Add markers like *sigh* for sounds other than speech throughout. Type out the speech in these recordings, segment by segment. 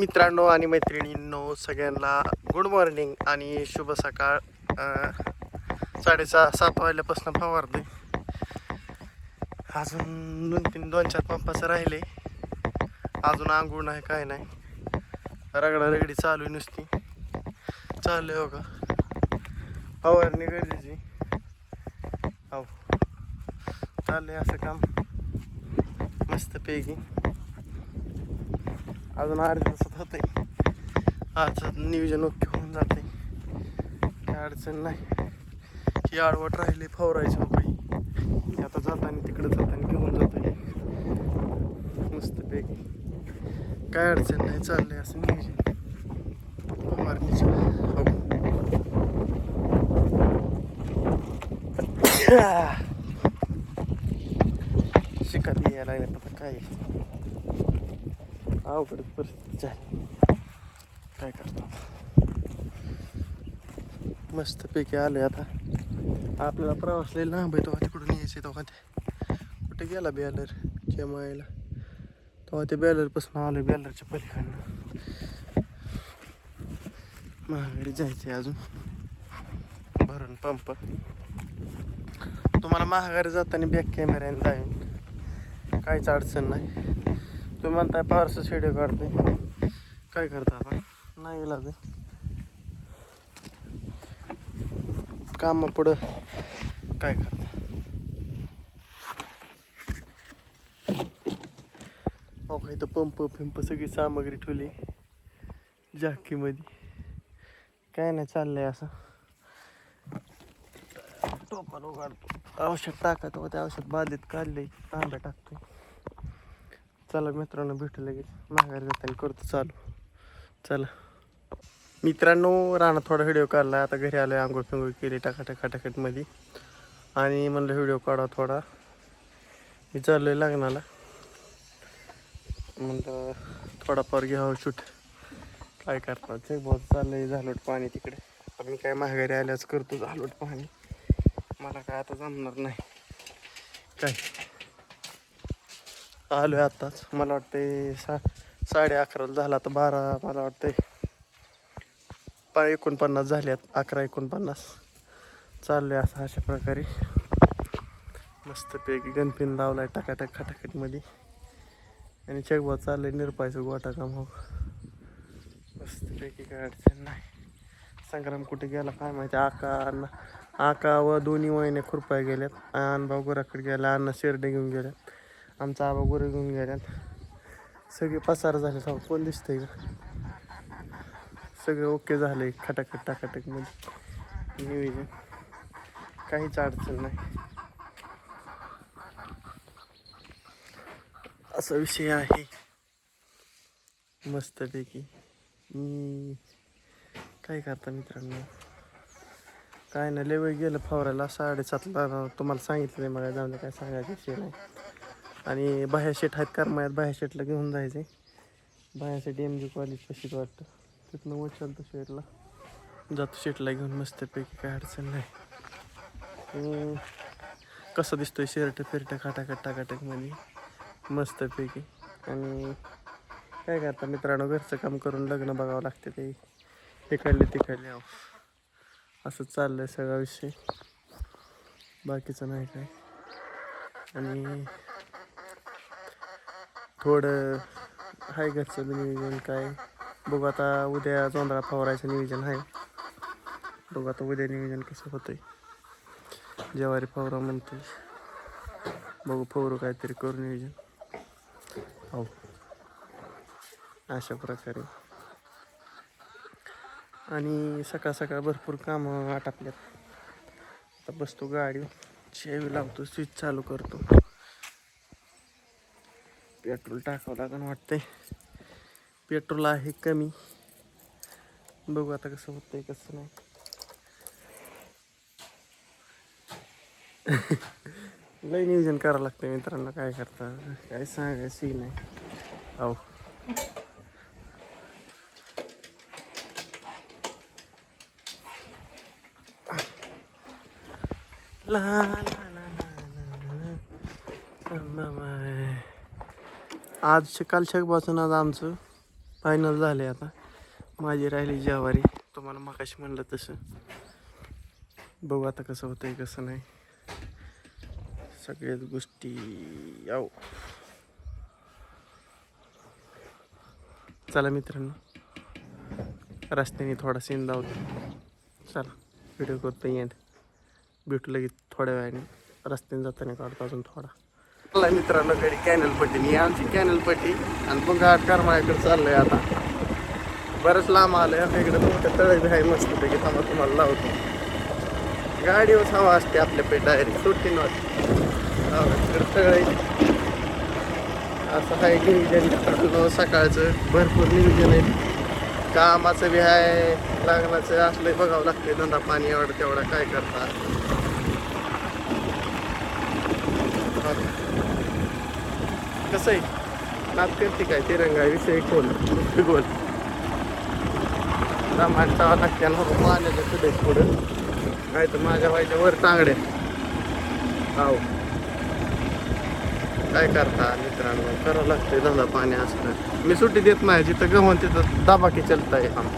मित्रांनो आणि मैत्रिणींनो सगळ्यांना गुड मॉर्निंग आणि शुभ सकाळ. साडेसहा सात वाजल्यापासून फवारते अजून दोन तीन दोन चार पंपाचं राहिले अजून आंघोळ नाही काय नाही. रगडा रगडी चालू आहे नुसती. चालू आहे हो का फवारणी गरजेची. हो. चाललंय असं काम. मस्तपैकी. अजून अर्ध्या तासात होते आज नियोजन ओके होऊन जाते काय अडचण नाही. ही आडवट राहिली फवरायची बाई. आता जाताना तिकडे जाताना घेऊन जातोय. मस्तपैकी काय अडचण नाही चाललंय असं नियोजन. फवारणीचं हो. शिकत यायला लागले आता काय. अवघड परिस्थिती झाली काय करतो मस्तपैकी आले आता. आपल्याला प्रवास लाईल लांब आहे तेव्हा तिकडून यायचं तेव्हा ते कुठे गेला बॅलर? जेमायला तेव्हा ते बॅलरपासून आलं बॅलरच्या पलीकडनं. महागडी जायचे अजून. भरून पंप. तुम्हाला महागारी जाताना बॅक कॅमेऱ्याने जाईन. काहीच अडचण नाही. तुम्ही म्हणताय फारसं व्हिडिओ काढते काय करता आपण नाही लागत काम पुढं काय करता? ओके काय तर पंप फिंप सगळी सामग्री ठेवली. जाकीमध्ये काय नाही चाललंय असं. टोपाला उघडतो. औषध टाकत व औषध बाधित काढले तांब्या टाकतो चला मित्रांनो भेटू लगेच. माघारी जाताना करतो चालू. चला. मित्रांनो राणा थोडा व्हिडिओ काढला. आता घरी आलो आंघोळ फिंगोळ केली टाकाटक खटाखटमध्ये आणि म्हणलं व्हिडिओ काढा थोडा. मी चाललोय लग्नाला. म्हणलं थोडाफार घ्यावं शूट. काय करतात ते बहुत चाललंय झालोट पाणी तिकडे. आता मी काय माघारी आल्याच करतो झालोट पाणी. मला काय आता जमणार नाही. काय? आलो आहे आत्ताच. मला वाटते सा साडे अकराला झाला तर बारा मला वाटते पा एकोणपन्नास झाल्यात अकरा एकोणपन्नास. चाललोय असं अशा प्रकारे. मस्तपैकी गणपिन लावलाय टाकाटक खटाखटमध्ये आणि चगबा चाललं आहे निरपायचं गोटा काम हो. मस्तपैकी काय अडचण नाही. संग्राम कुठे गेला काय माहिती? आका आका व दोन्ही वहिने खुरपाय गेल्यात. भाऊ घोराकडे गेला अण्णा शेरडे घेऊन गेल्यात. आमचा आबा गुरु घेऊन गेल्यात सगळे पसार झाले साव कोण दिसतंय का? सगळं ओके झालंय खटाखट टाकाटकमध्ये. नियोजन काहीच अडचण नाही. असा विषय आहे. मस्तपैकी. मी काय करता मित्रांनो? काय नाही लेवळ गेलं फवारायला साडेसातला. तुम्हाला सांगितलं नाही मला जाऊन काय सांगायचं विषय नाही. आणि बाह्या शेट आहेत करमायात बाह्या शेटला घेऊन जायचे. बाह्यासाठी एम जी कॉलेज कशीच वाटतं? तिथनं वचलतो शेटला. जातो शेटला घेऊन मस्तपैकी काय अडचण नाही. कसं दिसतोय शर्ट फिरट खाटाखट टाकाटकमध्ये मस्तपैकी. आणि काय करता मित्रांनो घरचं काम करून लग्न बघावं लागते ते. इकडले तिकडले आहो. असं चाललंय सगळा विषय. बाकीचं नाही काय. आणि थोडं आहे घरचं बी नियोजन काय? बघू आता उद्या जोंधळा फवारायचं नियोजन आहे बघू आता उद्या नियोजन कसं होतंय. ज्वारी फवरा म्हणतोय. बघू फवरू काहीतरी करू नियोजन. हो. अशा प्रकारे. आणि सकाळ सकाळ भरपूर कामं आटापल्यात. आता बसतो गाडी शेवी लावतो स्विच चालू करतो. पेट्रोल टाकावं लागेल वाटतंय. पेट्रोल आहे कमी. बघू आता कसं होतंय कसं नाही. *laughs* लय नियोजन करावं लागतं मित्रांनो काय करता काय सांगायचं नाही. अहो ला ला ला ला ला ला. आज कालच्या पासून आज आमचं फायनल झालं आहे आता. माझी राहिली ज्वारी. तुम्हाला मगाशी म्हणलं तसं. बघू आता कसं होतंय कसं नाही. सगळ्याच गोष्टी याव चला मित्रांनो. रस्त्याने थोडा सीन लावतो चला व्हिडिओ करतो येत भेटू लगेच थोड्या वेळाने. रस्त्याने जाताना काढतो अजून थोडा. चला मित्रांनो घरी कॅनल पट्टी. ही आमची कॅनल पट्टी. आणि मग आठ करमाळ्याकडे चाललोय आता. बरंच लांब आलंय आपल्याकडे इकडे मोठं तळ बी आहे मस्त पैकी. थांबा तुम्हाला लावतो. गाडीवर हवा असते आपल्या पे डायरेक्ट सुट्टी नव्हती. तिकडे तळ. आहे असं आहे नियोजन. सकाळचं भरपूर नियोजन आहे. कामाचं बी आहे लग्नाचं असलं बघावं लागते धंदा पाणी एवढं तेवढा काय करता. कसं आहे? नात करते काय? तिरंगा विषय खोल गोल माणसावा लागते ना बाबा पाण्याच्या पुढे पुढं. काय तर माझ्या व्हायच्या वर तांगड्या. हो काय करता मित्रांनो? करावं लागते धंदा पाणी असतं मी सुट्टी देत नाही जिथं गव्हाण तिथं दाबाकी चलत आहे आम.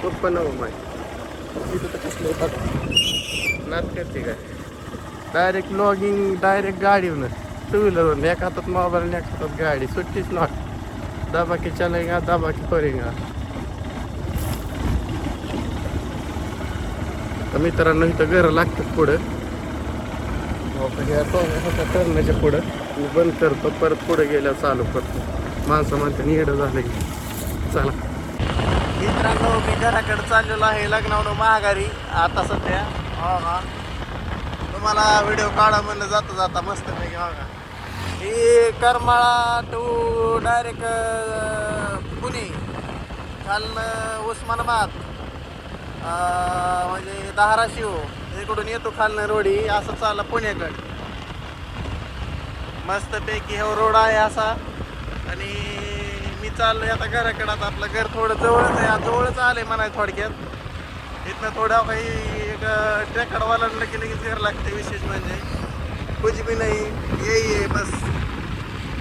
सोपं नवं माय. तिथं तर कसलं होतात नात करते काय? डायरेक्ट लॉगिंग डायरेक्ट गाडीवर टू व्हीलरवर एक हातात मोबाईल एक हातात गाडी. सुट्टीच नॉट दाबाकी चलेगा दाबाकी करेगा तर मित्रांनो इथं घरं लागतात पुढं. ह्या टर्नाच्या पुढं. मी बंद करतो परत पुढे गेल्यावर चालू करतो. माणसं म्हणते निडं झालं की. चला. मित्रांनो मी घराकडे चाललेलो आहे लग्नावर महागारी आता सध्या हो का तुम्हाला व्हिडिओ काढा म्हणलं जाता जाता मस्त पैकी हो. का ही करमाळा टू डायरेक्ट पुणे. खालनं उस्मानाबाद म्हणजे धाराशिव इकडून येतो खालनं रोडी असं चालला पुण्याकडे. मस्तपैकी हा रोड आहे असा. आणि मी चाललोय आता घराकडे. आता आपलं घर थोडं जवळच आहे. जवळच आलंय म्हणाय थोडक्यात. इथनं थोडं काही एक ट्रॅकडवाला लगेच घर लागते विशेष म्हणजे. कुछ भी नहीं यही है बस।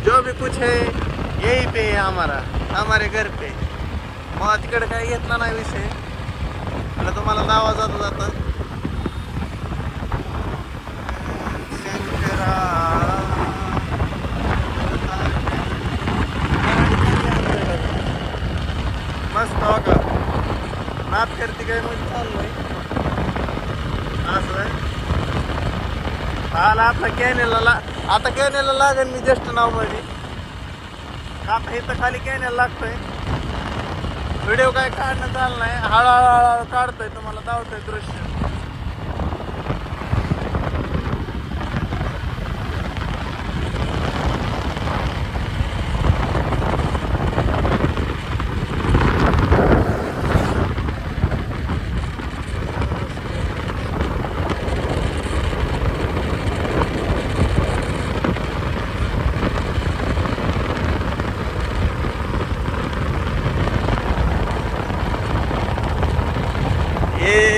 जो भी कुछ है यही पे है हमारा हमारे घर पे। मग तिकडं काही घेतला नाही विषय? आणि तुम्हाला नावा जाता जाता. मस्त हो का? नाप करते काय म्हणजे चाललंय? असं आला आता कॅनेला ला आता कॅनेला लागेल मी ज्येष्ठ नावमध्ये. आता इथं खाली कॅनेल लागतोय. व्हिडिओ काय काढणं चाललं नाही हळूहळू हळूहळू काढतोय तुम्हाला दावतोय दृश्य.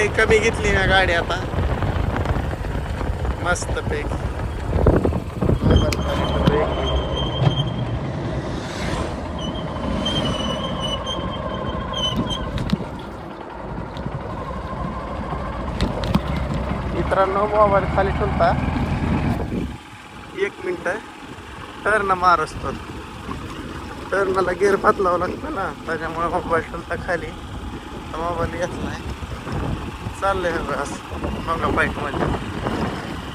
हे कमी घेतली ना गाडी आता. मस्त पैकी. मित्रांनो मोबाईल खाली ठेवता. एक मिनिट. टर्न मार असतो. टर्नला गेअर बदलावं लागतं ना. त्याच्यामुळे मोबाईल ठेवता खाली. तर मोबाईल येत नाही. चाललंय रस असं मग बाईकमध्ये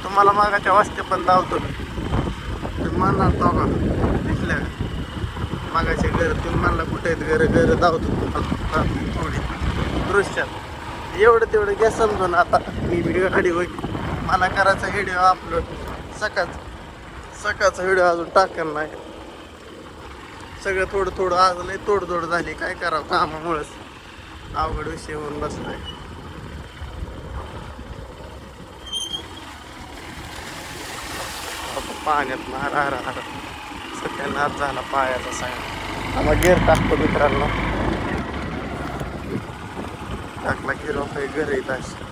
तुम्हाला मागाच्या वाजते पण धावतो मी. तुम्ही म्हणणार तो का दिसल्या मागाचे घर तुम्ही म्हणला कुठे आहेत घर घर धावतो थोडी दृश्यात. एवढं तेवढं घ्या समजून आता. मी व्हिडिओ गाडी मला करायचा व्हिडिओ अपलोड सकाळचा. सकाळचा व्हिडिओ अजून टाकणार नाही. सगळं थोडं थोडं आज लय तोडजोड झाली. काय करावं कामामुळेच. अवघड विषय होऊन बसलाय आता पाण्यात मारा हार सध्या सत्यानाश झाला पायाचा सांग आम्हाला गेर टाकतो मित्रांनो. टाकला गेलो काही घर येत अशी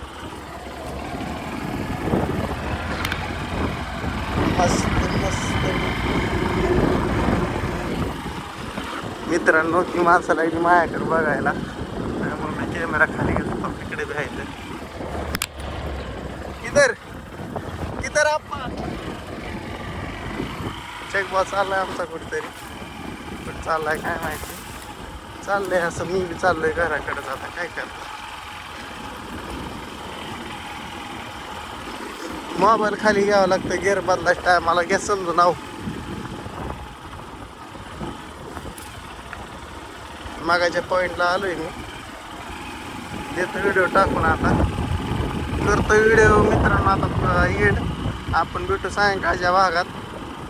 मित्रांनो ती माणसं लागली माझ्याकडे बघायला. त्यामुळे मी कॅमेरा खाली घेतो तिकडे जायचं. किधर किधर आपण चेक बॉ चाललाय आमचा कुठेतरी. पण चाललाय काय माहिती. चाललंय असं मी बी चाललोय घराकडे आता काय करतो? मोबाईल खाली घ्यावं लागतं. गेअर बदलाच टायमाला. घ्या समजून आहो मागाच्या पॉईंटला आलोय मी. देतो व्हिडिओ टाकून आता. करतो व्हिडिओ मित्रांनो. आता येड आपण भेटू सायंकाळच्या भागात.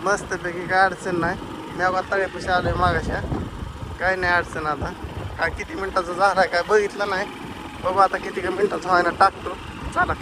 मस्तपैकी काय अडचण नाही. मी आता तळ्यापाशी आलोय मागाच्या काय नाही अडचण आता. काय किती मिनिटाचा झाला काय बघितलं नाही. बघू आता किती का मिनिटाचा व्हायला टाकतो. चला.